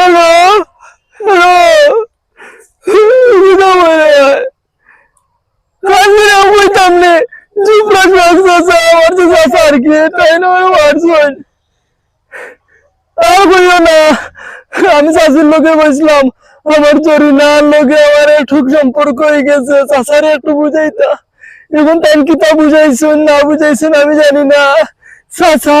Hello hello কিনা আমার তো আমি চাষির লোকে বসলাম আমার জরিনার লোকে আমার ঠুক সম্পর্ক হয়ে গেছে। চাষারে একটু বুঝাইতা। এখন তাই কি তা বুঝাইছেন, না বুঝাইছেন আমি জানি না। চাষা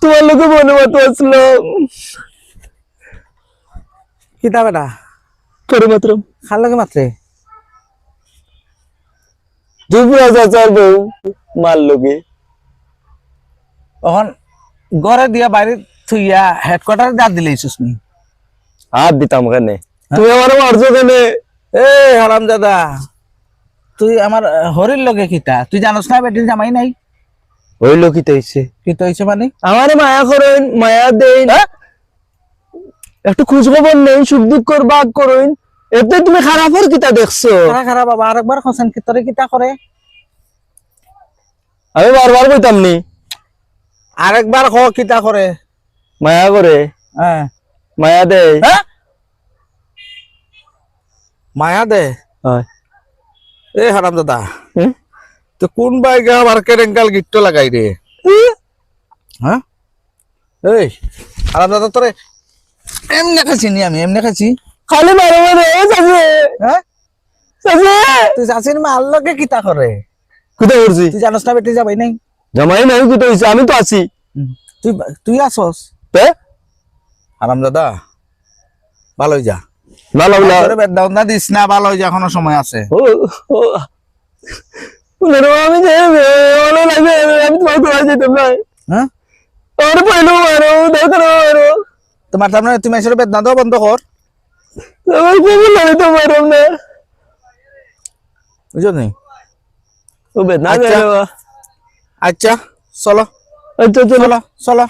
তোমার লোকে মনে মতো আসলাম কিতা বেটা? করে মাত্র? খার লাগে মাত্রে বউ মার লোকে। তখন ঘরে দিয়া বাইরে থুইয়া হেডকোয়ার্টারে দাঁত দিলেছিস নি হাত দিতাম কেনে? তুমি আমার মারছো কেনে? এ হারাম দাদা তুই আমার হরির লগে কিতা? তুই জানোস না বেটির জামাই নাই? ওই লোকিত হইছে কিতা হইছে মানে? আমার মায়া করেন মায়া দেন। একটু খোঁজ খবর নেই সুখ দুঃখ কর বাগ করেন। এতে তুমি খারাপের কিতা দেখছ? খারা খারা বাবা আরেকবার খসেন কি তোরে কিতা করে? আমি বারবার কইতাম নি। আরেকবার খ কিতা করে? মায়া করে। হ্যাঁ। মায়া দে। হ্যাঁ? মায়া দে? হয়। এ হারাম দাদা হুম? তো কোন বাইকে আমার কেরেঙ্কাল গিট্ট লাগাই রে হ্যাঁ? এই হারাম দাদা তোরে। এমনি খাচ্ছি নি আমি এমনি খাচ্ছি। খালি মারো মানে চাচে। হ্যাঁ? চাচে। তুই চাষির মাল লগে কিতা করে? কোথায় করছি? তুই জানোস না বেটি যাবাই নাই? জামাই নাই কোথায় হইছে? আমি তো আছি। তুই তুই আসস? তে? হারাম দাদা ভালোই যা না লাগলা তোরে বেদাও না দিস না ভালো যা এখনও সময় আছে। ও। আমি ভালো লাগবে আমি তোমার তো যেতাম না হ্যাঁ আমার পয়লো মারো দরকার মারো তোমার সামনে তুমি এসে বেদনা দাও বন্ধ কর আমার খুব লাগে তো মারো না বুঝছ নি ও বেদনা আচ্ছা। আচ্ছা চলো আচ্ছা চলো চলো চলো